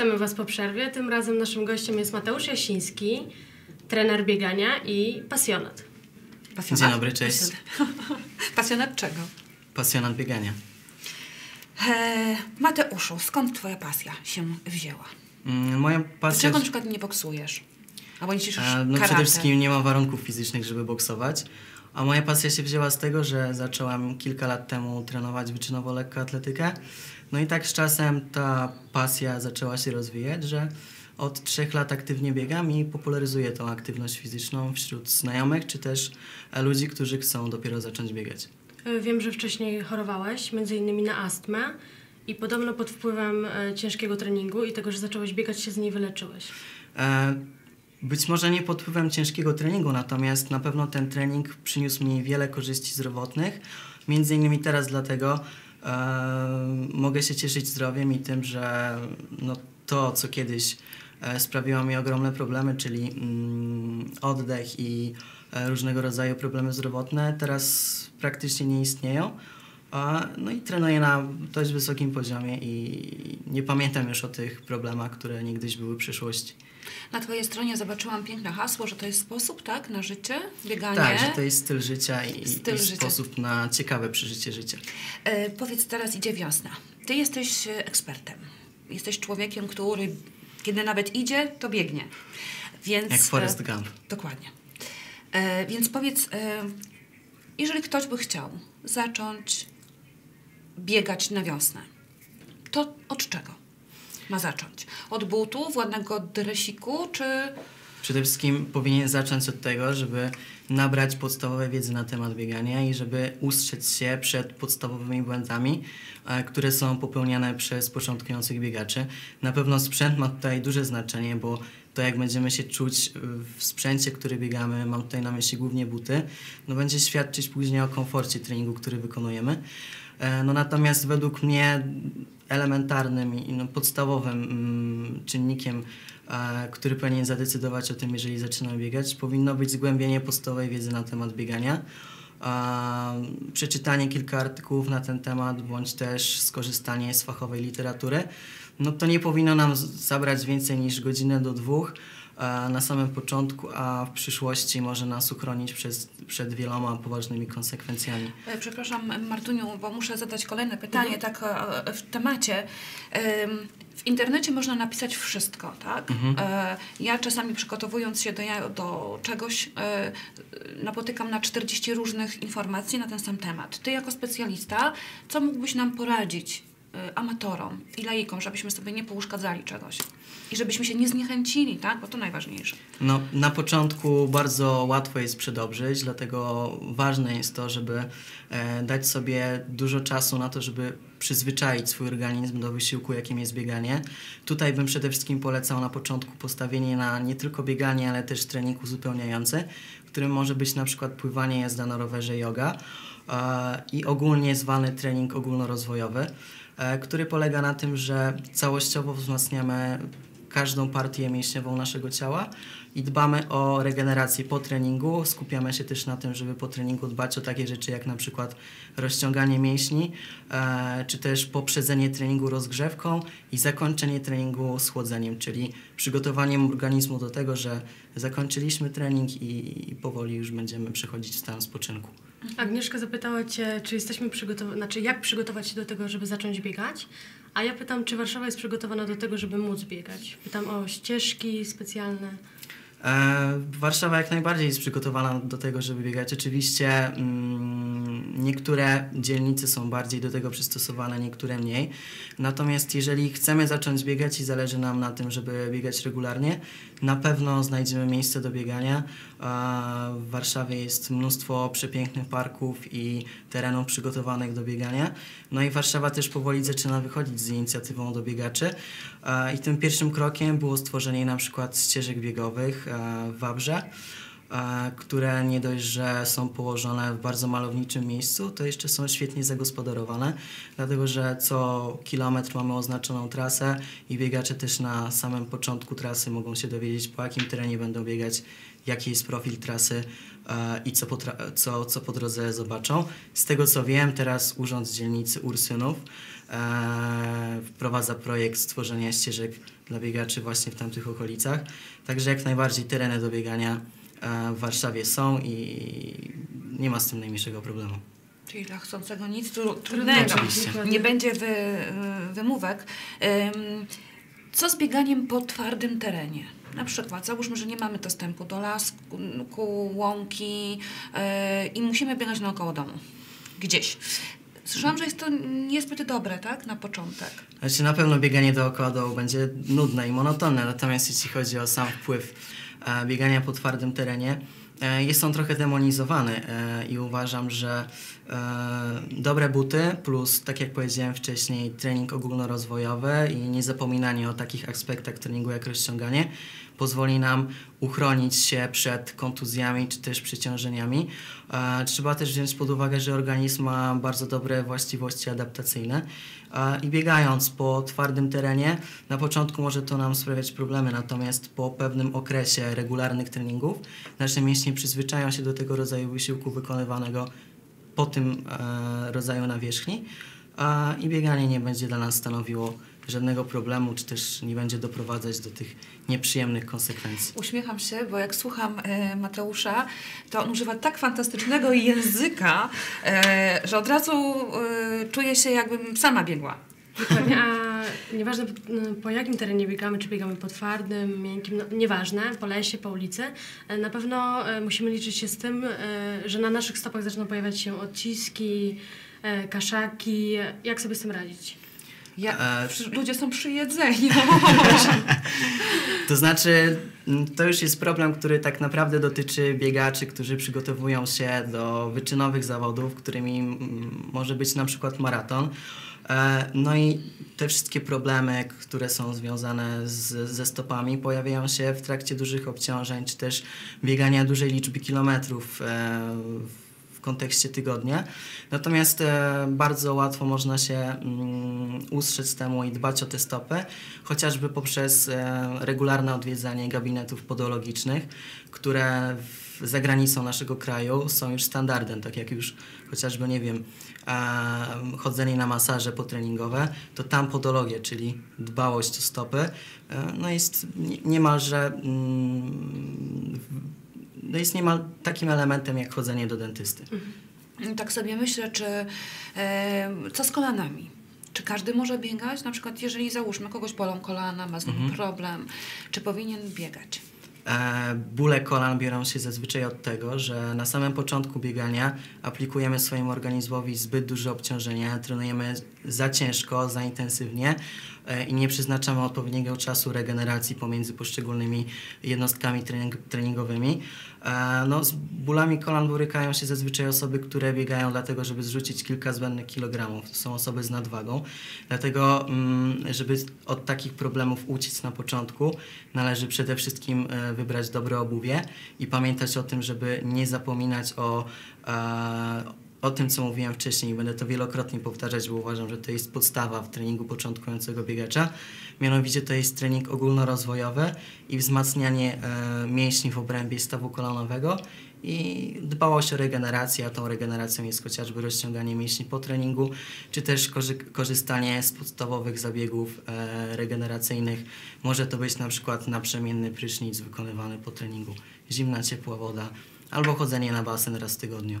Witamy Was po przerwie. Tym razem naszym gościem jest Mateusz Jasiński, trener biegania i pasjonat. Pasjonat? Dzień dobry, cześć. Pasjonat czego? Pasjonat biegania. E, Mateuszu, skąd twoja pasja się wzięła? Mm, Moja pasja... Dlaczego na przykład nie boksujesz? Albo nie ćwiczysz E, No karate? przede wszystkim nie mam warunków fizycznych, żeby boksować. A moja pasja się wzięła z tego, że zacząłem kilka lat temu trenować wyczynowo lekkoatletykę. No i tak z czasem ta pasja zaczęła się rozwijać, że od trzech lat aktywnie biegam i popularyzuję tą aktywność fizyczną wśród znajomych, czy też e, ludzi, którzy chcą dopiero zacząć biegać. Y, Wiem, że wcześniej chorowałeś, między innymi na astmę i podobno pod wpływem e, ciężkiego treningu i tego, że zacząłeś biegać, się z niej wyleczyłeś. E, Być może nie pod wpływem ciężkiego treningu, natomiast na pewno ten trening przyniósł mi wiele korzyści zdrowotnych. Między innymi teraz dlatego e, mogę się cieszyć zdrowiem i tym, że no, to, co kiedyś e, sprawiło mi ogromne problemy, czyli mm, oddech i e, różnego rodzaju problemy zdrowotne, teraz praktycznie nie istnieją. A, No i trenuję na dość wysokim poziomie i nie pamiętam już o tych problemach, które niegdyś były w przeszłości. Na twojej stronie zobaczyłam piękne hasło, że to jest sposób, tak, na życie, bieganie. Tak, że to jest styl życia i, Styl i życia. sposób na ciekawe przeżycie życia. E, powiedz, teraz idzie wiosna. Ty jesteś e, ekspertem. Jesteś człowiekiem, który kiedy nawet idzie, to biegnie. Więc, Jak Forrest e, Gump. Dokładnie. E, więc powiedz, e, jeżeli ktoś by chciał zacząć biegać na wiosnę, to od czego ma zacząć? Od butów, ładnego dresiku, czy... Przede wszystkim powinien zacząć od tego, żeby nabrać podstawowej wiedzy na temat biegania i żeby ustrzec się przed podstawowymi błędami, e, które są popełniane przez początkujących biegaczy. Na pewno sprzęt ma tutaj duże znaczenie, bo to jak będziemy się czuć w sprzęcie, który biegamy, mam tutaj na myśli głównie buty, no będzie świadczyć później o komforcie treningu, który wykonujemy. E, No natomiast według mnie elementarnym i no, podstawowym mm, czynnikiem, e, który powinien zadecydować o tym, jeżeli zaczynamy biegać, powinno być zgłębienie podstawowej wiedzy na temat biegania. e, Przeczytanie kilka artykułów na ten temat, bądź też skorzystanie z fachowej literatury. No to nie powinno nam zabrać więcej niż godzinę do dwóch na samym początku, a w przyszłości może nas uchronić przez, przed wieloma poważnymi konsekwencjami. E, Przepraszam, Martuniu, bo muszę zadać kolejne pytanie, tak e, w temacie. Em, W internecie można napisać wszystko, tak? E, Ja czasami przygotowując się do, do czegoś, e, napotykam na 40 różnych informacji na ten sam temat. Ty jako specjalista, co mógłbyś nam poradzić e, amatorom i laikom, żebyśmy sobie nie pouszkadzali czegoś? I żebyśmy się nie zniechęcili, tak? Bo to najważniejsze. No, na początku bardzo łatwo jest przedobrzyć, dlatego ważne jest to, żeby e, dać sobie dużo czasu na to, żeby przyzwyczaić swój organizm do wysiłku, jakim jest bieganie. Tutaj bym przede wszystkim polecał na początku postawienie na nie tylko bieganie, ale też trening uzupełniający, którym może być na przykład pływanie, jazda na rowerze, yoga e, i ogólnie zwany trening ogólnorozwojowy, który polega na tym, że całościowo wzmacniamy każdą partię mięśniową naszego ciała i dbamy o regenerację po treningu. Skupiamy się też na tym, żeby po treningu dbać o takie rzeczy jak na przykład rozciąganie mięśni, e, czy też poprzedzenie treningu rozgrzewką i zakończenie treningu schłodzeniem, czyli przygotowaniem organizmu do tego, że zakończyliśmy trening i powoli już będziemy przechodzić w stan spoczynku. Agnieszka zapytała Cię, czy jesteśmy przygotowani, znaczy jak przygotować się do tego, żeby zacząć biegać, a ja pytam, czy Warszawa jest przygotowana do tego, żeby móc biegać. Pytam o ścieżki specjalne. E, Warszawa jak najbardziej jest przygotowana do tego, żeby biegać. Oczywiście mm, niektóre dzielnice są bardziej do tego przystosowane, niektóre mniej. Natomiast jeżeli chcemy zacząć biegać i zależy nam na tym, żeby biegać regularnie, na pewno znajdziemy miejsce do biegania. W Warszawie jest mnóstwo przepięknych parków i terenów przygotowanych do biegania. No i Warszawa też powoli zaczyna wychodzić z inicjatywą do biegaczy. I tym pierwszym krokiem było stworzenie na przykład ścieżek biegowych w Wabrze, które nie dość, że są położone w bardzo malowniczym miejscu, to jeszcze są świetnie zagospodarowane, dlatego że co kilometr mamy oznaczoną trasę i biegacze też na samym początku trasy mogą się dowiedzieć, po jakim terenie będą biegać, jaki jest profil trasy, e, i co, potra- co, co po drodze zobaczą. Z tego co wiem, teraz Urząd Dzielnicy Ursynów e, wprowadza projekt stworzenia ścieżek dla biegaczy właśnie w tamtych okolicach. Także jak najbardziej tereny do biegania e, w Warszawie są i nie ma z tym najmniejszego problemu. Czyli dla chcącego nic tru- trudnego. Oczywiście. Nie będzie wy, wymówek. Ym, Co z bieganiem po twardym terenie? Na przykład, załóżmy, że nie mamy dostępu do lasku, łąki yy, i musimy biegać naokoło domu. Gdzieś. Słyszałam, że jest to niezbyt dobre, tak? Na początek. Znaczy na pewno bieganie dookoła dołu będzie nudne i monotonne, natomiast jeśli chodzi o sam wpływ e, biegania po twardym terenie, jest on trochę demonizowany e, i uważam, że e, dobre buty plus, tak jak powiedziałem wcześniej, trening ogólnorozwojowy i niezapominanie o takich aspektach treningu jak rozciąganie pozwoli nam uchronić się przed kontuzjami czy też przeciążeniami. E, Trzeba też wziąć pod uwagę, że organizm ma bardzo dobre właściwości adaptacyjne e, i biegając po twardym terenie, na początku może to nam sprawiać problemy, natomiast po pewnym okresie regularnych treningów nasze mięśnie przyzwyczają się do tego rodzaju wysiłku wykonywanego po tym e, rodzaju nawierzchni a, i bieganie nie będzie dla nas stanowiło żadnego problemu, czy też nie będzie doprowadzać do tych nieprzyjemnych konsekwencji. Uśmiecham się, bo jak słucham e, Mateusza, to on używa tak fantastycznego języka, e, że od razu e, czuję się, jakbym sama biegła. Dokładnie, a nieważne po- po jakim terenie biegamy, czy biegamy po twardym, miękkim, no, nieważne, po lesie, po ulicy, e, na pewno e, musimy liczyć się z tym, e, że na naszych stopach zaczną pojawiać się odciski, kaszaki. Jak sobie z tym radzić? Ja, E, ludzie są przy jedzeniu. To znaczy, mm, to już jest problem, który tak naprawdę dotyczy biegaczy, którzy przygotowują się do wyczynowych zawodów, którymi mm, może być na przykład maraton. E, No i te wszystkie problemy, które są związane z, ze stopami, pojawiają się w trakcie dużych obciążeń, czy też biegania dużej liczby kilometrów e, w kontekście tygodnia. Natomiast e, bardzo łatwo można się mm, ustrzec temu i dbać o te stopy, chociażby poprzez e, regularne odwiedzanie gabinetów podologicznych, które za granicą naszego kraju są już standardem, tak jak już chociażby, nie wiem, chodzenie na masaże potreningowe, to tam podologie, czyli dbałość o stopy, e, no jest nie- niemalże mm, no jest niemal takim elementem jak chodzenie do dentysty. tak sobie myślę, czy e, co z kolanami? Czy każdy może biegać? Na przykład, jeżeli załóżmy, kogoś bolą kolana, ma z nim problem, czy powinien biegać? E, Bóle kolan biorą się zazwyczaj od tego, że na samym początku biegania aplikujemy swojemu organizmowi zbyt duże obciążenia, trenujemy za ciężko, za intensywnie i nie przeznaczamy odpowiedniego czasu regeneracji pomiędzy poszczególnymi jednostkami trening, treningowymi. E, No, z bólami kolan borykają się zazwyczaj osoby, które biegają dlatego, żeby zrzucić kilka zbędnych kilogramów. To są osoby z nadwagą. Dlatego, mm, żeby od takich problemów uciec na początku, należy przede wszystkim e, wybrać dobre obuwie i pamiętać o tym, żeby nie zapominać o, e, o tym, co mówiłem wcześniej. Będę to wielokrotnie powtarzać, bo uważam, że to jest podstawa w treningu początkującego biegacza. Mianowicie to jest trening ogólnorozwojowy i wzmacnianie e, mięśni w obrębie stawu kolanowego i dbałość o regenerację, a tą regeneracją jest chociażby rozciąganie mięśni po treningu, czy też korzy- korzystanie z podstawowych zabiegów e, regeneracyjnych. Może to być na przykład naprzemienny prysznic wykonywany po treningu, zimna, ciepła woda, albo chodzenie na basen raz w tygodniu.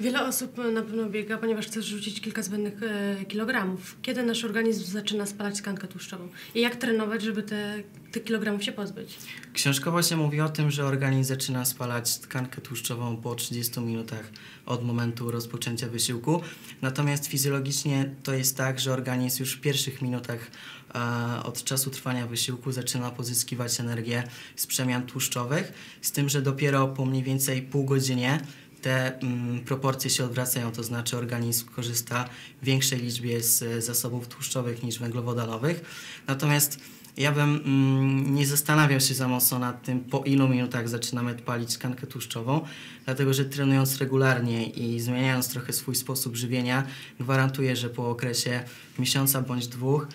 Wiele osób na pewno biega, ponieważ chce rzucić kilka zbędnych e, kilogramów. Kiedy nasz organizm zaczyna spalać tkankę tłuszczową? I jak trenować, żeby te, tych kilogramów się pozbyć? Książkowo się mówi o tym, że organizm zaczyna spalać tkankę tłuszczową po 30 minutach od momentu rozpoczęcia wysiłku. Natomiast fizjologicznie to jest tak, że organizm już w pierwszych minutach e, od czasu trwania wysiłku zaczyna pozyskiwać energię z przemian tłuszczowych, z tym, że dopiero po mniej więcej pół godzinie te mm, proporcje się odwracają, to znaczy organizm korzysta w większej liczbie z zasobów tłuszczowych niż węglowodanowych. Natomiast Ja bym mm, nie zastanawiał się za mocno nad tym, po ilu minutach zaczynamy palić tkankę tłuszczową, dlatego że trenując regularnie i zmieniając trochę swój sposób żywienia, gwarantuję, że po okresie miesiąca bądź dwóch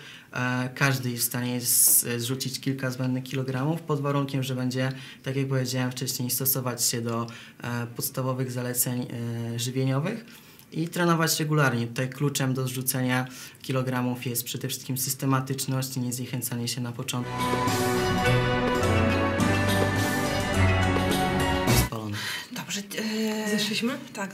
każdy jest w stanie zrzucić kilka zbędnych kilogramów pod warunkiem, że będzie, tak jak powiedziałem wcześniej, stosować się do e, podstawowych zaleceń e, żywieniowych i trenować regularnie. Tutaj kluczem do zrzucenia kilogramów jest przede wszystkim systematyczność i niezniechęcanie się na początku. Spalone. Dobrze. e, Zeszliśmy? Tak,